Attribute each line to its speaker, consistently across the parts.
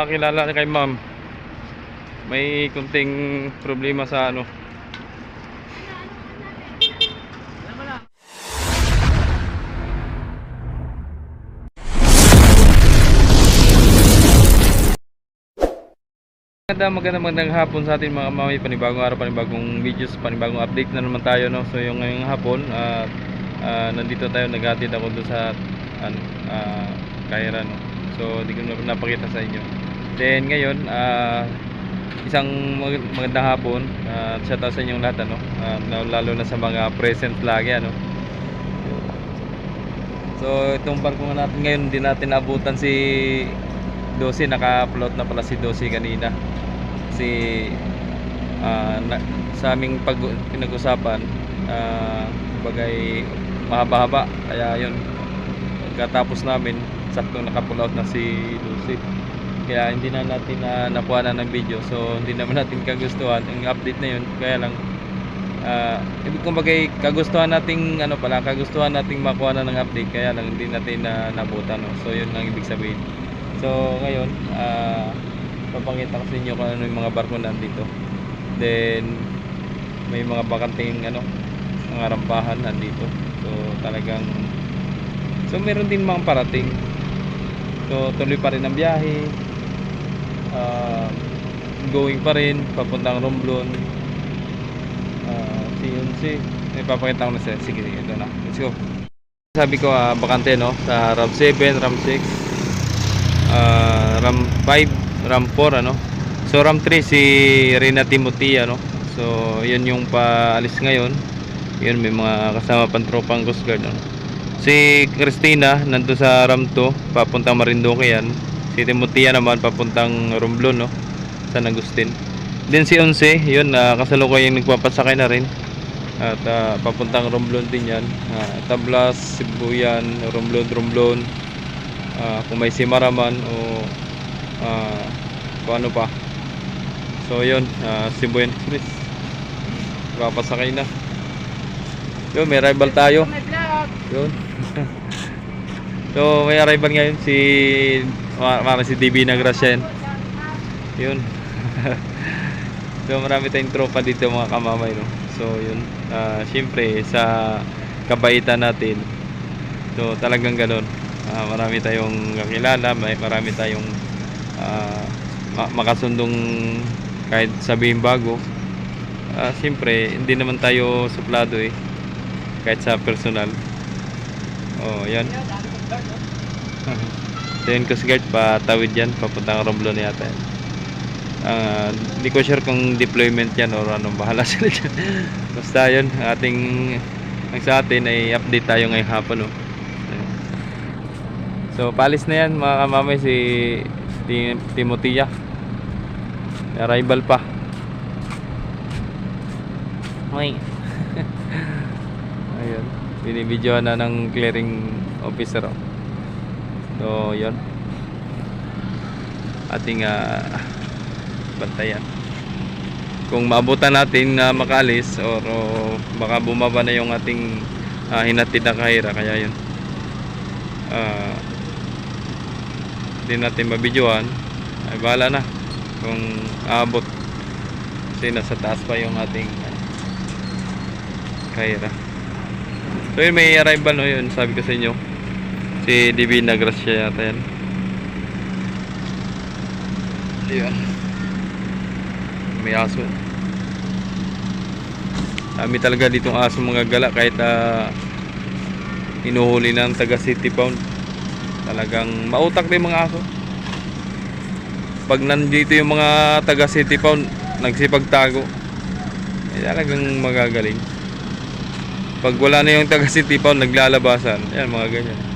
Speaker 1: Kakilala na kay ma'am. May kunting problema sa ano. Maganda maganda magandang hapon sa ating mga mamay panibagong araw panibagong videos panibagong update na naman tayo no so yung ngayong hapon at ah, nandito tayo naghatid ako doon sa ano uh, Kaira no so hindi ko na napakita sa inyo then ngayon ah, isang mag- magandang hapon. At shout out sa inyong lahat ano? Ah, lalo na sa mga present lagi ano? So itong barko nga natin ngayon hindi natin abutan si Dosi. Naka-upload na pala si Dosi kanina. Kasi ah, na, sa aming pinag-usapan uh, bagay mahaba-haba. Kaya yun pagkatapos namin sakto naka-pull out na si Lucy kaya hindi na natin na nakuha na ng video. So hindi naman natin kagustuhan. Ang update na yun kaya lang ibig kumbaga kagustuhan nating ano pala kagustuhan nating makuha na ng update kaya lang hindi natin na nabutan no? so yun ang ibig sabihin. So ngayon ah papakita ko sa inyo kung ano yung mga barko nandito. Then may mga bakanting ano mga rampahan nandito. So talagang so meron din mga parating. So tuloy pa rin ang biyahe Ah, going pa rin papuntang Romblon. Uh, si Yunsi. May papakita ko na siya. Sige sige ito na. Let's go. Sabi ko ah, bakante no? Sa RAM 7 RAM 6 ah, RAM 5 RAM 4 ano? So RAM 3 si Rina Timothy ano? So yun yung paalis ngayon. Yun may mga kasama pang tropang Coast Guard ano? si Christina nandun sa RAM 2 papuntang Marinduque yan si Timothy naman papuntang Romblon no? San Agustin. Din si Onse yun uh, kasalukuyang nagpapasakay na rin. At ah, papuntang Romblon din yan. Ah, Tablas, Sibuyan, Romblon, Romblon. Ah, kung may Simaraman o ah, kung ano pa. So yun uh, Sibuyan Express. Papasakay na. Yun may rival tayo. Yun. So may arrival ngayon si para si DB Nagrasyan. Yun. So marami tayong tropa dito mga kamamay no? So yun. Ah syempre sa kabaitan natin so talagang ganun. Ah, marami tayong kakilala may marami tayong ma- makasundong kahit sabihin bago. Ah, syempre hindi naman tayo suplado eh. Kahit sa personal. Oh yan so yun Coast Guard patawid yan papuntang Romblon yata yan Ah, hindi ko sure kung deployment yan or anong bahala sila dyan basta yun ating ang sa atin ay update tayo ngayong hapon oh. So palis na yan mga kamamay si Tim Timotia arrival pa Hoy. Ayun. Binibidyohan na ng clearing officer. oh. So, yun. Ating ah, bantayan. Kung maabutan natin na makalis or o baka bumaba na yung ating ah, hinatid na kahira. Kaya yun. Ah, hindi natin mabidyohan. Ay, bahala na. Kung aabot. Kasi nasa taas pa yung ating ano, Kaira. So yun, may arrival no yun, sabi ko sa inyo. Si DB Nagrasya yata yan. Ayun. May aso. Dami talaga ditong aso mga gala kahit ah, inuhuli ng taga City Pound. Talagang mautak din mga aso. Pag nandito yung mga taga City Pound, nagsipagtago. Eh, talagang magagaling pag wala na yung taga City Pound naglalabasan yan mga ganyan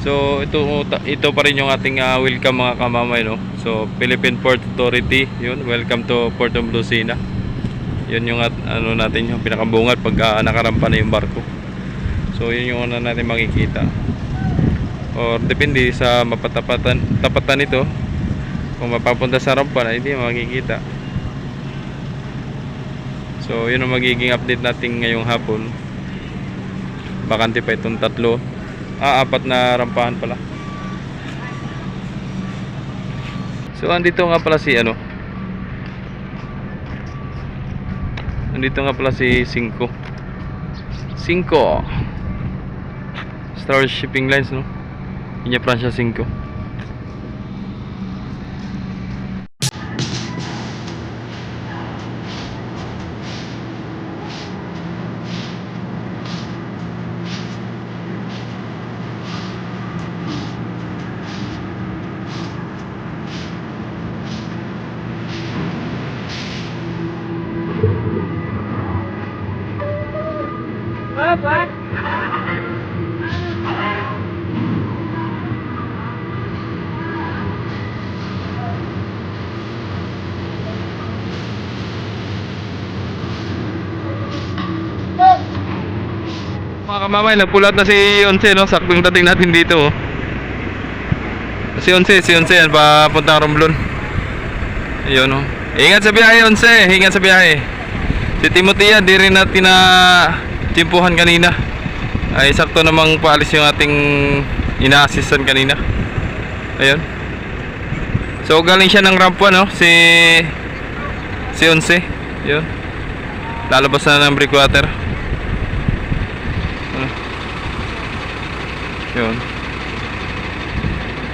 Speaker 1: so ito ito pa rin yung ating ah, welcome mga kamamay no? So Philippine Port Authority yun welcome to Port of Lucena. Yun yung at, ano natin yung pinakabungat pag ah, nakarampa na yung barko. So yun yung una natin makikita. Or depende sa mapatapatan tapatan nito. Kung mapapunta sa rampa na hindi makikita. So, yun ang magiging update natin ngayong hapon. Bakante pa itong tatlo. Ah, apat na rampahan pala. So, andito nga pala si ano. Andito nga pala si Cinco. Cinco. Star Shipping Lines, no? Inya Francia Cinco. Mga kamamay, nagpulat na si Onse, no? Saktong dating natin dito, oh. Si Onse, si Onse, yan, papuntang Romblon. Ayun, oh. Ingat sa biyahe, Onse. Ingat sa biyahe. Si Timothy yan, di rin natin na timpuhan kanina. Ay, sakto namang paalis yung ating ina-assistan kanina. Ayun. So, galing siya ng ramp 1, no? Si... Si Onse. Yun. Lalabas na ng breakwater. Ano? Yun.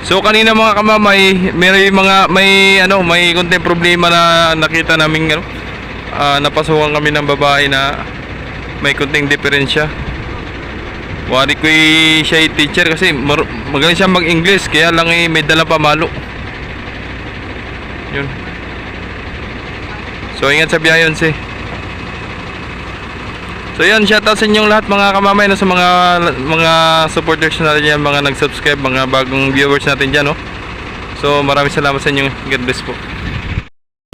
Speaker 1: So kanina mga kamamay, may mga may ano, may konting problema na nakita namin ano, ah, napasukan kami ng babae na may konting diferensya. Wari ko siya ay teacher kasi magaling siya mag-English kaya lang eh, may dala pa malo. Yun. So ingat sa biyahe si. So yan, shoutout sa inyong lahat mga kamamay no, sa mga mga supporters natin yan, mga nag-subscribe, mga bagong viewers natin dyan, no? So maraming salamat sa inyong God bless po.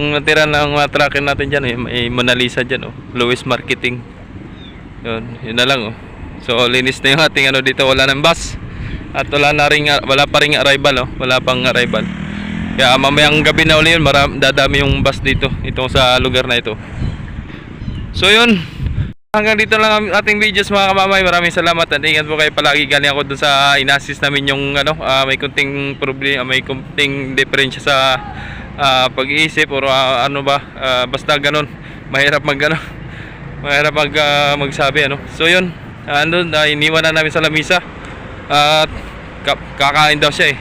Speaker 1: Ang natira ng mga tracker natin dyan, eh, may Mona Lisa dyan, oh. Louis Marketing. Yun, yun na lang, oh. So linis na yung ating ano dito, wala nang bus. At wala na ring, wala pa ring arrival, oh. Wala pang arrival. Kaya mamayang gabi na uli yun, maram, dadami yung bus dito, itong sa lugar na ito. So yun, Hanggang dito lang ang ating videos mga kamamay. Maraming salamat at ingat po kayo palagi. Galing ako dun sa inassist namin yung ano, ah, may kunting problema, may kunting diferensya sa ah, pag-iisip or ah, ano ba, ah, basta ganun. Mahirap mag ano, mahirap mag ah, magsabi ano. So yun, andun uh, iniwan na namin sa lamisa. At ka- kakain daw siya eh.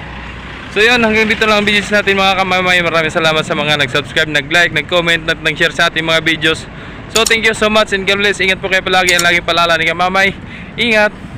Speaker 1: So yun, hanggang dito lang ang videos natin mga kamamay. Maraming salamat sa mga nag-subscribe, nag-like, nag-comment, at nag-share sa ating mga videos. So thank you so much and God bless. Ingat po kayo palagi. Ang lagi palala ni kamamay. Ingat.